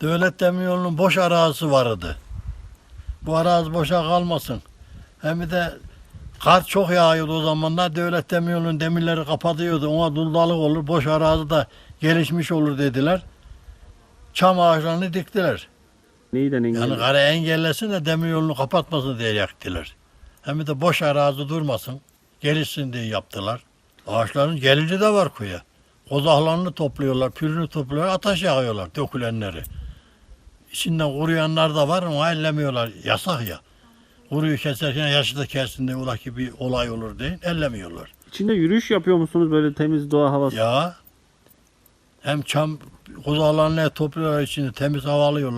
Devlet Demiryolu'nun boş arazisi vardı. Bu arazi boşa kalmasın. Hem de kar çok yağıyordu o zamanlar. Devlet Demiryolu'nun demirleri kapatıyordu. Ona duldalık olur, boş arazi da gelişmiş olur dediler. Çam ağaçlarını diktiler. Neyden engel? Yani kara engellesin de demiryolunu kapatmasın diye yaktılar. Hem de boş arazi durmasın, gelişsin diye yaptılar. Ağaçların geliri de var kuya. Kozaklarını topluyorlar, pürünü topluyorlar, ateş yakıyorlar dökülenleri. İçinden kuruyanlar da var ama ellemiyorlar. Yasak ya. Kuruyu keserken yaşı da kelsin diye ola ki bir olay olur diye ellemiyorlar. İçinde yürüyüş yapıyor musunuz böyle temiz doğa havası? Ya hem çam kozaklarını topluyorlar içinde temiz hava alıyorlar.